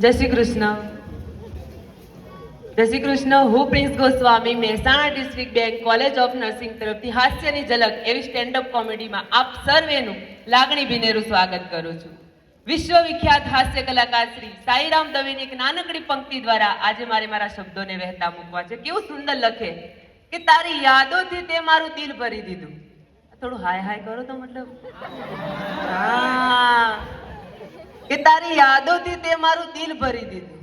જય શ્રી કૃષ્ણ. જય શ્રી કૃષ્ણ. હું Prince Goswami, Mehsana district bank college of nursing તરફથી હાસ્યની ઝલક એવી સ્ટેન્ડ અપ કોમેડીમાં આપ સર્વેનું લાગણી ભીનેરું સ્વાગત કરું છું. વિશ્વવિખ્યાત હાસ્ય કલાકાર શ્રી સાઈરામ દવેની એક નાનકડી પંક્તિ દ્વારા આજે મારે મારા શબ્દોને વહેતા મૂકવા છે. કેવું સુંદર લખે કે તારી યાદોથી તે મારું દિલ ભરી દીધું. થોડું હાય હાય કરો તો મતલબ. હા. કે તારી યાદોથી તે મારું દિલ ભરી દીધું.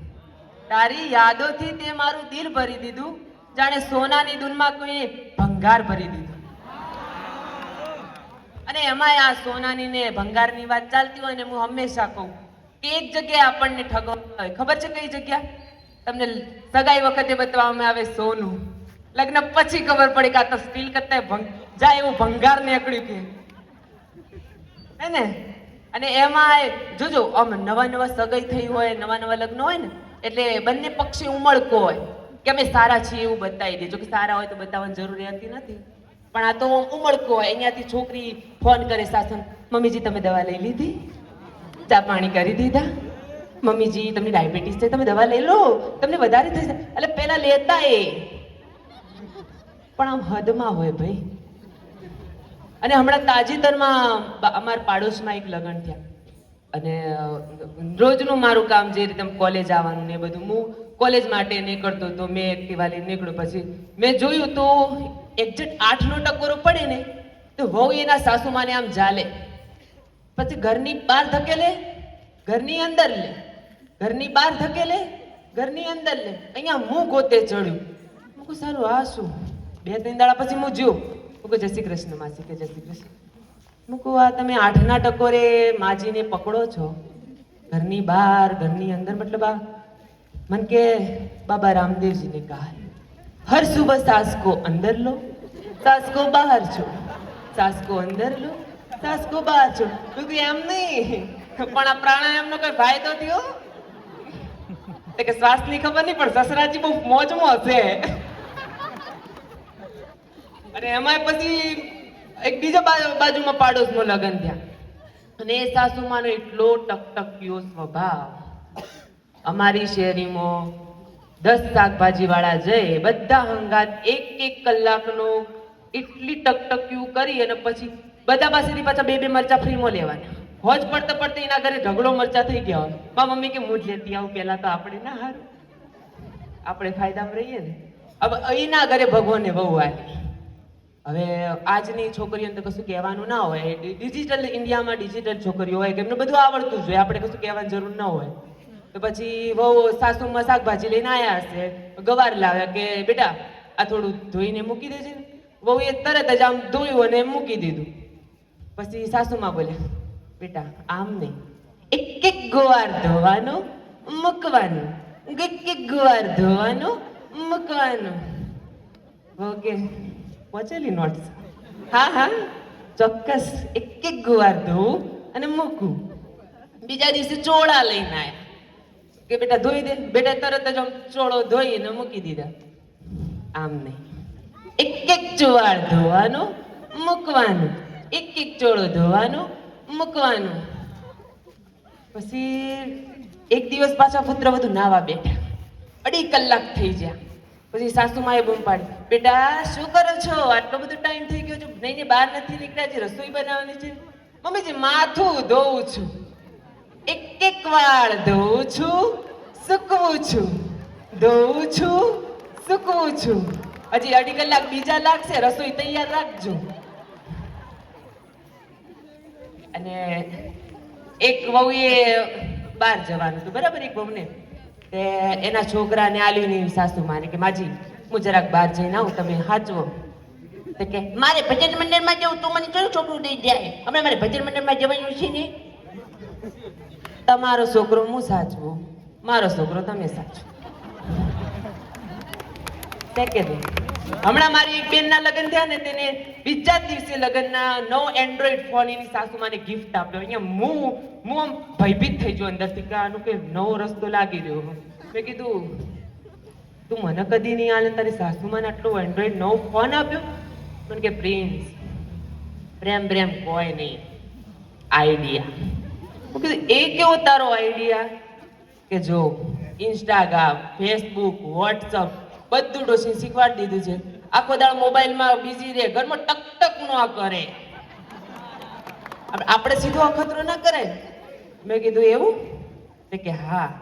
તારી યાદોથી તે મારું દિલ ભરી દીધું. જાણે સોનાની દુનમાં કોઈ ભંગાર ભરી દીધું. અને એમાંય આ સોનાની ને ભંગારની વાત ચાલતી હોય ને હું હંમેશા કહું, કે એક જગ્યાએ આપણને ઠગવવામાં આવે ખબર છે કઈ જગ્યા? તમને સગાઈ વખતે બતાવવામાં આવે સોનું. લગ્ન પછી ખબર પડે કે આ તો સ્ટીલ કરતા જાય એવું ભંગાર નીકળ્યું કે. હે ને? અને એમાં જોજો, આમ નવા નવા સગાઈ થઈ હોય, નવા નવા લગ્ન હોય ને, એટલે બંને પક્ષી ઉમળકો હોય. કે અમે સારા છીએ એવું બતાવી દેજો કે સારા હોય તો બતાવવાની જરૂરી હતી નથી. પણ આ તો ઉમળકો હોય. અહીંયાથી છોકરી ફોન કરે સાસુ મમ્મીજી, તમે દવા લઈ લીધી? ચા પાણી કરી દીધા? મમ્મીજી, તમને ડાયાબિટીસ છે, તમે દવા લઈ લો. તમને વધારે થશે એટલે પેલા લેતા એ. પણ આમ હદમાં હોય ભાઈ. અને હમણાં તાજેતરમાં અમારા પાડોશમાં એક લગ્ન થયા. અને રોજનું મારું કામ જે રીતે કોલેજ આવવાનું ને બધું હું કોલેજ માટે નીકળતો તો મેં એક્ટિવા લઈને નીકળ્યું પછી મેં જોયું તો એક્ઝેક્ટ આઠનો ટકોરો પડે ને તો વહુ એના સાસુમાને આમ ઝાલે. પછી ઘરની બહાર ધકેલે, ઘરની અંદર લે. ઘરની બહાર ધકેલે, ઘરની અંદર લે. અહીંયા હું ગોતે ચડ્યું. હું સારું, આ શું? બે ત્રણ દાડા પછી હું જ્યું. મૂકો, જય શ્રી કૃષ્ણ માસી કે જય શ્રી કૃષ્ણ. મૂકો, આ તમે આઠના ટકોરે માજીને પકડો છો. ઘરની બહાર, ઘરની અંદર, મતલબ આ મન કે બાબા રામદેવજીને કહા. હર સુબહ સાસ અંદર લો, સાસકો બહાર છો. સાસકો અંદર લો, સાસકો બહાર છો. તું કે એમ નહીં. પણ આ પ્રાણાયામનો કોઈ ફાયદો થયો? કે શ્વાસની ખબર નહીં, પણ સસરાજી બહુ મોજમાં હશે. અને એમાંય પછી એક બીજા બાજુમાં પાડોશમાં લગ્ન થયા. અને એ સાસુમાનો એટલો ટકટક્યો સ્વભાવ. અમારી શેરીમાં દસ શાકભાજી વાળા જઈ બધા હંગાત એક એક કલાકનો એટલી ટકટક્યું કરી અને પછી બધા પાસેથી પાછા બે બે મરચા ફ્રીમાં લેવાના. હોજ પડતા પડતા એના ઘરે ઢગલો મરચા થઈ ગયા. હોય મમ્મી કે હું જ લેતી આવું પહેલા તો આપણે ના હારું. આપણે ફાયદામાં રહીએ ને. હવે અહીંના ઘરે ભગવાને બહુ આવી. હવે આજની છોકરીઓને તો કશું કહેવાનું ના હોય. ડિજિટલ ઇન્ડિયામાં ડિજિટલ છોકરીઓ હોય કે એમને બધું આવડતું જ હોય. આપણે કશું કહેવાની જરૂર ના હોય. તો પછી વહુ સાસુમાં શાકભાજી લઈને આવ્યા હશે. ગવાર લાવ્યા કે, બેટા, આ થોડું ધોઈને મૂકી દેજે વહુ એ તરત જ આમ ધોયું અને મૂકી દીધું. પછી સાસુમાં બોલ્યા, બેટા, આમ નહીં. એક એક ગવાર ધોવાનો, મૂકવાનો. એક એક ગવાર ધોવાનો, મૂકવાનો. ઓકે પહોંચેલી નોટ્સ હા હા. ચોક્કસ. એક એક ગુવાર ધોવું અને મૂકું. બીજા દિવસે ચોળા લઈને આવ્યા કે બેટા ધોઈ દે. બેટા તરત જ આમ ચોળો ધોઈને મૂકી દીધા. આમ નહીં. એક એક ચોળ ધોવાનું, મૂકવાનું. એક એક ચોળો ધોવાનું, મૂકવાનું. પછી એક દિવસ પાછા પુત્ર બધું નાવા બેઠા. અઢી કલાક થઈ ગયા. પછી સાસુમાએ બૂમ પાડી. બેટા, શું કરો છો? આટલો બધો ટાઈમ થઈ ગયો છે. નહીં ને બહાર નથી નીકળ્યા છે રસોઈ બનાવવાની છે. મમ્મીજી, માથું ધોઉં છું. એક એક વાળ ધોઉં છું, સૂકવું છું. ધોઉં છું, સૂકવું છું. હજી અઢી કલાક બીજા લાગશે. રસોઈ તૈયાર રાખજો. અને એક વહુએ બહાર જવાનું હતું. બરાબર? એક વહુને. તે એના છોકરાને આલ્યું નહીં સાસુ માને કે માજી હું જરાક બહાર જઈને આવું તમે સાચવો તો કે મારે ભજન મંડળમાં જવું તું મને કયું છોકરું દઈ જાય હમણાં મારે ભજન મંડળમાં જવાનું છે ને? તમારો છોકરો હું સાચવો? મારો છોકરો તમે સાચવો. સેકન્ડ હમણાં મારી એક બેનના લગ્ન થયા ને તેને બીજા દિવસે લગ્નના નો એન્ડ્રોઈડ ફોન એની સાસુમાને ગિફ્ટ આપ્યો. અહીંયા હું હું આમ ભયભીત થઈ ગયો અંદરથી કે આનું કે નવો રસ્તો લાગી રહ્યો મેં કીધું, તું મને કદી નહીં આલે તારી સાસુમાને આટલો એન્ડ્રોઈડ નવો ફોન આપ્યો? મને કે, પ્રિન્સ, પ્રેમ પ્રેમ, કોઈ નહીં. આઈડિયા. હું કીધું, એ કેવો તારો આઈડિયા? કે જો ઇન્સ્ટાગ્રામ ફેસબુક વોટ્સઅપ બધું ડોસી શીખવાડી દીધું છે. આખો દાળ મોબાઈલમાં બિઝી રહે, ઘરમાં ટક ટક ન કરે. આપણે- સીધો અખતરો ના કરે મેં કીધું, એવું? તે કે, હા.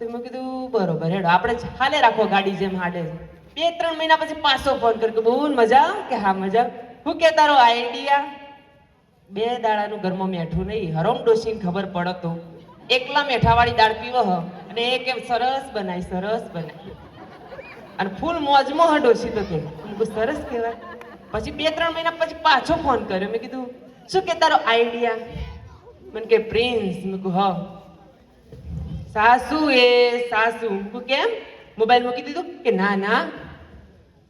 તો મેં કીધું, બરોબર, હેડો, આપણે હાલે રાખો ગાડી જેમ હાલે. બે ત્રણ મહિના પછી પાછો ફોન કર્યો કે, બહુ મજા કે, હા, મજા હું કે, તારો આઈડિયા બે દાડાનું ઘરમાં મેઠું નહીં, હરોમ ડોસીને ખબર પડતો. એકલા મેઠાવાળી દાળ પીવો હ, અને એ કેમ સરસ બનાય સરસ બનાય. અને ફૂલ મોજમાં હ સીધો કે બહુ સરસ કહેવાય. પછી બે, ત્રણ મહિના પછી પાછો ફોન કર્યો. મેં કીધું, શું કે તારો આઈડિયા મને કે પ્રિન્સ મેં કહું હા. સાસુ એ સાસુ. કેમ? મોબાઈલ મૂકી દીધું કે, ના ના.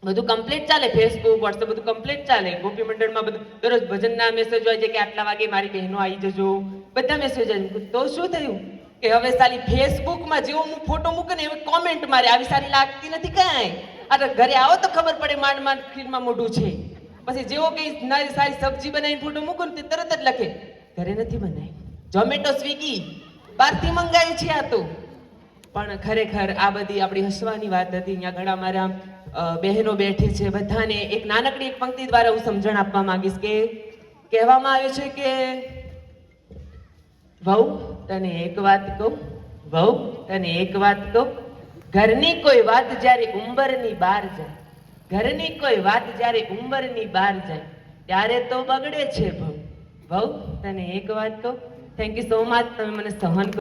બધું કમ્પ્લીટ ચાલે. ફેસબુક વોટ્સએપ બધું કમ્પ્લીટ ચાલે. ગોપી મંડળમાં બધું દરરોજ ભજનના મેસેજ હોય છે કે, આટલા વાગે મારી બહેનો આવી જજો. બધા મેસેજ આવી. તો શું થયું? કે હવે સાલી ફેસબુકમાં જેવો હું ફોટો મૂકે ને એવી કોમેન્ટ મારે, આવી સારી લાગતી નથી કાંઈ. અરે ઘરે આવો તો ખબર પડે માંડ માંડ ખીરમાં મોઢું છે. પછી જેવો કંઈ નારી સારી સબ્જી બનાવીને ફોટો મૂકું ને તે તરત જ લખે, ઘરે નથી બનાવી. ઝોમેટો સ્વિગી બહારથી મંગાવી છે આ તો. પણ ખરેખર આ બધી આપણી હસવાની વાત હતી. અહીંયા ઘણા મારા બહેનો બેઠી છે. બધાને એક નાનકડી એક પંક્તિ દ્વારા હું સમજણ આપવા માંગીશ કે કહેવામાં આવે છે કે, વહુ તને એક વાત કહું? વહુ, તને એક વાત કહું? ઘરની કોઈ વાત જ્યારે ઉંબરની બહાર જાય, ઘરની કોઈ વાત જ્યારે ઉંબરની બહાર જાય, ત્યારે તો બગડે છે વહુ વહુ, તને એક વાત કહું? થેન્ક યુ સો મચ તમે મને સહન